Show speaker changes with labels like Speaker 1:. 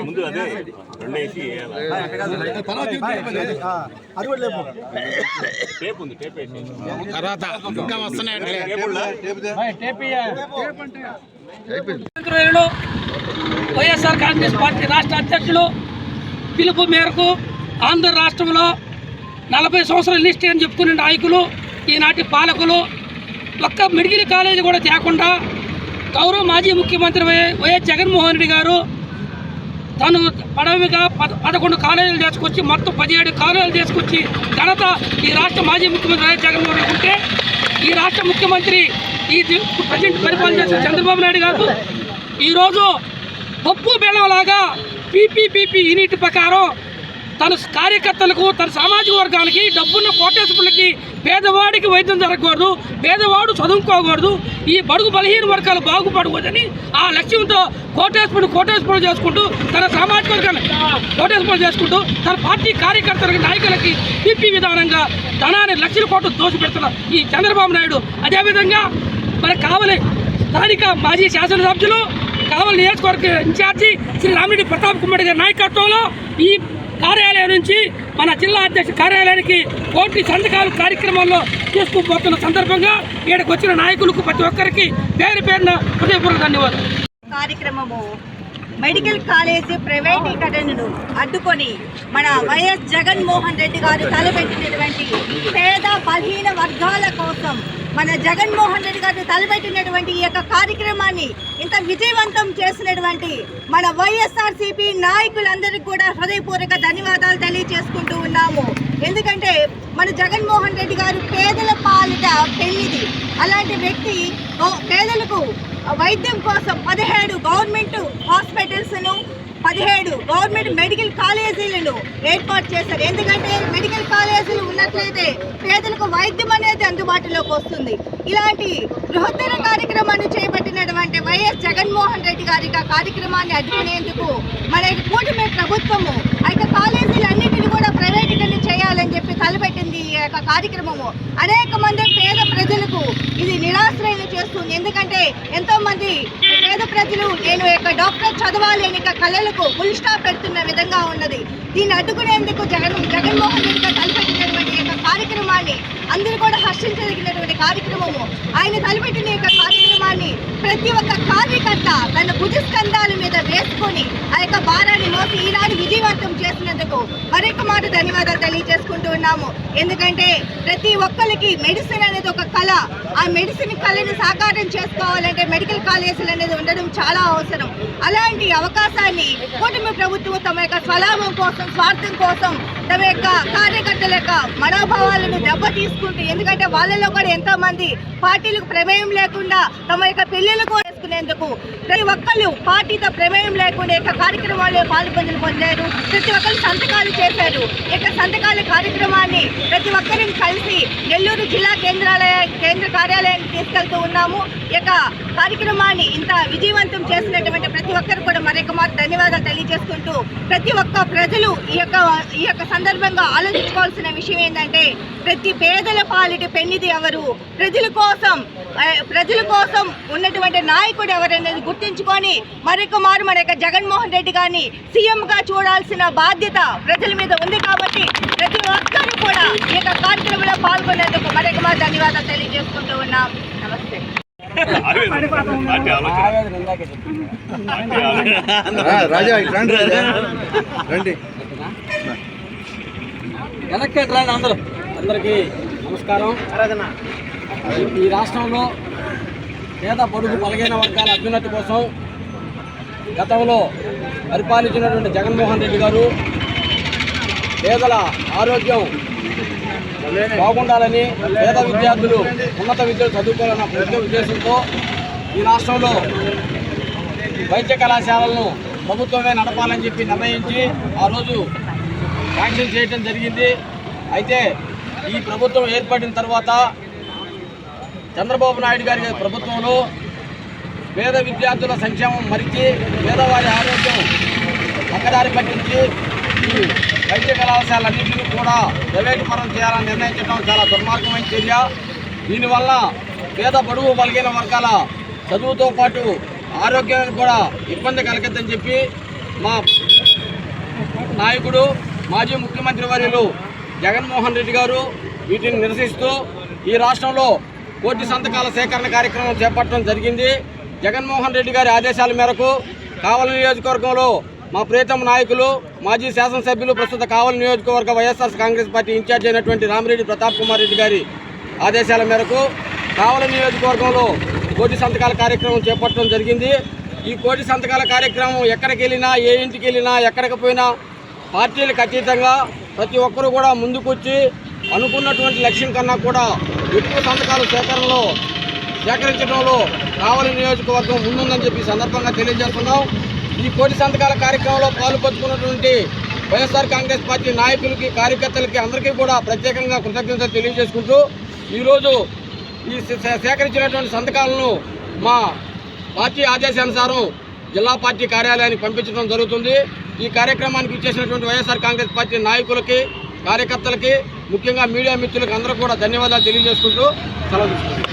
Speaker 1: ముందు అదే రెండేసి టేప్ ఉంది టేప్ వేసి
Speaker 2: తర్వాత ఇంకా వస్తున్నాయండి.
Speaker 3: వైఎస్ఆర్ కాంగ్రెస్ పార్టీ రాష్ట్ర అధ్యక్షులు పిలుపు మేరకు ఆంధ్ర రాష్ట్రంలో నలభై సంవత్సరాల లిస్ట్ అని చెప్పుకునే నాయకులు ఈనాటి పాలకులు ఒక్క మెడికల్ కాలేజీ కూడా తేకుండా గౌరవ మాజీ ముఖ్యమంత్రి వై- వైఎస్ జగన్మోహన్ రెడ్డి గారు తను పడవిగా పద పదకొండు కాలేజీలు తీసుకొచ్చి మొత్తం పదిహేడు కాలేజీలు తీసుకొచ్చి ఘనత ఈ రాష్ట్ర మాజీ ముఖ్యమంత్రి వైఎస్ జగన్మోహన్ రెడ్డి ఉంటే ఈ రాష్ట్ర ముఖ్యమంత్రి ఈ ప్రజెంట్ పరిపాలన చేసిన చంద్రబాబు నాయుడు గారు ఈరోజు పప్పు బెల్లంలాగా పీపీపీపీ యూనిట్ ప్రకారం తన కార్యకర్తలకు తన సామాజిక వర్గానికి డబ్బున్న కోటేశ్వరులకి పేదవాడికి వైద్యం జరగకూడదు పేదవాడు చదువుకోకూడదు ఈ బడుగు బలహీన వర్గాలు బాగుపడకూడదని ఆ లక్ష్యంతో కోటేశ్వరుడు కోటేశ్వరుడు చేసుకుంటూ తన సామాజిక వర్గాన్ని కోటేశ్వరుడు చేసుకుంటూ తన పార్టీ కార్యకర్తలకి నాయకులకి పీపీ విధానంగా ధనాన్ని లక్షల కోట్లు దోషపెడుతున్నారు ఈ చంద్రబాబు నాయుడు. అదేవిధంగా మరి కావలి స్థానిక మాజీ శాసనసభ్యులు కావలి నియోజకవర్గ ఇన్ఛార్జి శ్రీ రామిరెడ్డి ప్రతాప్ కుమార్ గారి నాయకత్వంలో ఈ కార్యాలయం నుంచి మన జిల్లా అధ్యక్ష కార్యాలయానికి కోటి సంతకాలు కార్యక్రమాల్లో తీసుకుపోతున్న సందర్భంగా ఇక్కడికి వచ్చిన నాయకులకు ప్రతి ఒక్కరికి పేరు పేరున హృదయపూర్వక ధన్యవాదాలు.
Speaker 4: కార్యక్రమము మెడికల్ కాలేజ్ ప్రైవేటీకరణను అడ్డుకొని మన వైఎస్ జగన్మోహన్ రెడ్డి గారు తలపెట్టినటువంటి పేద బలహీన వర్గాల కోసం మన జగన్మోహన్ రెడ్డి గారు తలపెట్టినటువంటి ఈ యొక్క కార్యక్రమాన్ని ఇంత విజయవంతం చేసినటువంటి మన వైఎస్ఆర్సీపీ నాయకులందరికీ కూడా హృదయపూర్వక ధన్యవాదాలు తెలియజేసుకుంటూ ఉన్నాము. ఎందుకంటే మన జగన్మోహన్ రెడ్డి గారు పేదల పాలిట పెళ్ళిది. అలాంటి వ్యక్తి పేదలకు వైద్యం కోసం పదిహేడు గవర్నమెంట్ హాస్పిటల్స్ను పదిహేడు గవర్నమెంట్ మెడికల్ కాలేజీలను ఏర్పాటు చేశారు. ఎందుకంటే మెడికల్ కాలేజీలు ఉన్నట్లయితే పేదలకు వైద్యం అనేది అందుబాటులోకి వస్తుంది. ఇలాంటి బృహత్తర కార్యక్రమాన్ని చేపట్టినటువంటి వైఎస్ జగన్మోహన్ రెడ్డి గారి యొక్క కార్యక్రమాన్ని అడ్డుకునేందుకు మన కూటమి ప్రభుత్వము అయితే కాలేజీల కాలేజీలన్నింటినీ కూడా ప్రైవేటీకరణ చేయాలని చెప్పి తలపెట్టింది ఈ యొక్క కార్యక్రమము అనేక మంది పేద ప్రజలకు ఇది నిరాశ్రయం చేస్తుంది. ఎందుకంటే ఎంతో మంది పేద ప్రజలు నేను యొక్క డాక్టర్ చదవాలి అని కళలకు ఫుల్ స్టాప్ పెడుతున్న విధంగా ఉన్నది. దీన్ని అడ్డుకునేందుకు జగన్ జగన్మోహన్ రెడ్డి తలపెట్టినటువంటి యొక్క కార్యక్రమాన్ని అందరూ కూడా హర్షించదగినటువంటి కార్యక్రమము. ఆయన తలపెట్టిన యొక్క కార్యక్రమాన్ని ప్రతి ఒక్క కార్యకర్త తన భుజస్కంధాలను మీద వేసుకొని ఆ యొక్క భారాన్ని ఈనాడు విజయవంతం చేసినందుకు మరొక మాట ధన్యవాదాలు తెలియజేసుకుంటూ ఉన్నాము. ఎందుకంటే ప్రతి ఒక్కరికి మెడిసిన్ అనేది ఒక కళ. ఆ మెడిసిన్ కళని సాకారం చేసుకోవాలంటే మెడికల్ కాలేజీలు అనేది ఉండడం చాలా అవసరం. అలాంటి అవకాశాన్ని కూటమి ప్రభుత్వం తమ యొక్క స్వలాభం కోసం స్వార్థం కోసం తమ యొక్క కార్యకర్తల యొక్క మనోభావాలను దెబ్బతీసుకుంటూ ఎందుకంటే వాళ్ళలో కూడా ఎంతోమంది పార్టీలకు ప్రమేయం లేకుండా తమ యొక్క పెళ్ళిళ్ళకు చేసుకునేందుకు ప్రతి ఒక్కళ్ళు పార్టీతో ప్రమేయం లేకుండా యొక్క కార్యక్రమాల్లో పాల్పొందులు పొందారు. ప్రతి ఒక్కరు సంతకాలు చేశారు. ఇక యొక్క సంతకాల కార్యక్రమాన్ని ప్రతి ఒక్కరిని కలిసి నెల్లూరు జిల్లా కేంద్రాలయ కేంద్ర కార్యాలయానికి తీసుకెళ్తూ ఉన్నాము. ఇక యొక్క కార్యక్రమాన్ని ఇంత విజయవంతం చేసినటువంటి ప్రతి ఒక్కరు కూడా మరొక మాట ధన్యవాదాలు తెలియజేసుకుంటూ ప్రతి ఒక్క ప్రజలు ఈ యొక్క ఈ యొక్క సందర్భంగా ఆలోచించుకోవాల్సిన విషయం ఏంటంటే ప్రతి పేదల పాలిటి పెన్నిది ఎవరు? ప్రజల కోసం ప్రజల కోసం ఉన్నటువంటి నాయకుడు ఎవరనేది గుర్తించుకొని మరొక మారు మన యొక్క జగన్మోహన్ రెడ్డి గారిని సీఎంగా చూడాల్సిన బాధ్యత ప్రజల మీద ఉంది కాబట్టి ప్రతి ఒక్కరూ కూడా ఈ యొక్క కార్యక్రమంలో పాల్గొనేందుకు మరొక మారు ధన్యవాదాలు తెలియజేసుకుంటూ ఉన్నాం. నమస్తే.
Speaker 2: రాజా రండి రాజా. రండి.
Speaker 5: వెనక్కి రండి అందరూ. అందరికీ నమస్కారం. ఈ రాష్ట్రంలో పేద పొడుగు బలహీన వర్గాల అభ్యున్నతి కోసం గతంలో పరిపాలించినటువంటి జగన్మోహన్ రెడ్డి గారు పేదల ఆరోగ్యం బాగుండాలని పేద విద్యార్థులు ఉన్నత విద్యలు చదువుకోవాలన్న ముఖ్య ఉద్దేశంతో ఈ రాష్ట్రంలో వైద్య కళాశాలను ప్రభుత్వమే నడపాలని చెప్పి నిర్ణయించి ఆ రోజు శాంక్షన్ చేయడం జరిగింది. అయితే ఈ ప్రభుత్వం ఏర్పడిన తర్వాత చంద్రబాబు నాయుడు గారి ప్రభుత్వంలో పేద విద్యార్థుల సంక్షేమం మరిచి పేదవారి ఆరోగ్యం పక్కదారి పట్టించి ఈ వైద్య కళాశాలన్నింటినీ కూడా ప్రైవేటుపరం చేయాలని నిర్ణయించడం చాలా దుర్మార్గమైన చర్య. దీనివల్ల పేద బడుగు బలిగిన వర్గాల చదువుతో పాటు ఆరోగ్యానికి కూడా ఇబ్బంది కలగద్దని చెప్పి మా నాయకుడు మాజీ ముఖ్యమంత్రి వర్యులు జగన్మోహన్ రెడ్డి గారు వీటిని నిరసిస్తూ ఈ రాష్ట్రంలో కోటి సంతకాల సేకరణ కార్యక్రమం చేపట్టడం జరిగింది. జగన్మోహన్ రెడ్డి గారి ఆదేశాల మేరకు కావలి నియోజకవర్గంలో మా ప్రియతమ నాయకులు మాజీ శాసనసభ్యులు ప్రస్తుత కావలి నియోజకవర్గ వైఎస్ఆర్ కాంగ్రెస్ పార్టీ ఇన్ఛార్జ్ అయినటువంటి రామిరెడ్డి ప్రతాప్ కుమార్ రెడ్డి గారి ఆదేశాల మేరకు కావలి నియోజకవర్గంలో కోటి సంతకాల కార్యక్రమం చేపట్టడం జరిగింది. ఈ కోటి సంతకాల కార్యక్రమం ఎక్కడికి వెళ్ళినా ఏ ఇంటికి వెళ్ళినా ఎక్కడికి పోయినా పార్టీలకు అతీతంగా ప్రతి ఒక్కరూ కూడా ముందుకొచ్చి అనుకున్నటువంటి లక్ష్యం కన్నా కూడా ఎక్కువ సంతకాల సేకరణలో సేకరించడంలో కావలి నియోజకవర్గం ముందుందని చెప్పి సందర్భంగా తెలియజేస్తున్నాం. ఈ కోటి సంతకాల కార్యక్రమంలో పాల్పంచుకున్నటువంటి వైఎస్ఆర్ కాంగ్రెస్ పార్టీ నాయకులకి కార్యకర్తలకి అందరికీ కూడా ప్రత్యేకంగా కృతజ్ఞతలు తెలియజేసుకుంటూ ఈరోజు ఈ సేకరించినటువంటి సంతకాలను మా పార్టీ ఆదేశానుసారం జిల్లా పార్టీ కార్యాలయానికి పంపించడం జరుగుతుంది. ఈ కార్యక్రమానికి ఇచ్చేసినటువంటి వైఎస్ఆర్ కాంగ్రెస్ పార్టీ నాయకులకి కార్యకర్తలకి ముఖ్యంగా మీడియా మిత్రులకు అందరూ కూడా ధన్యవాదాలు తెలియజేసుకుంటూ సెలవు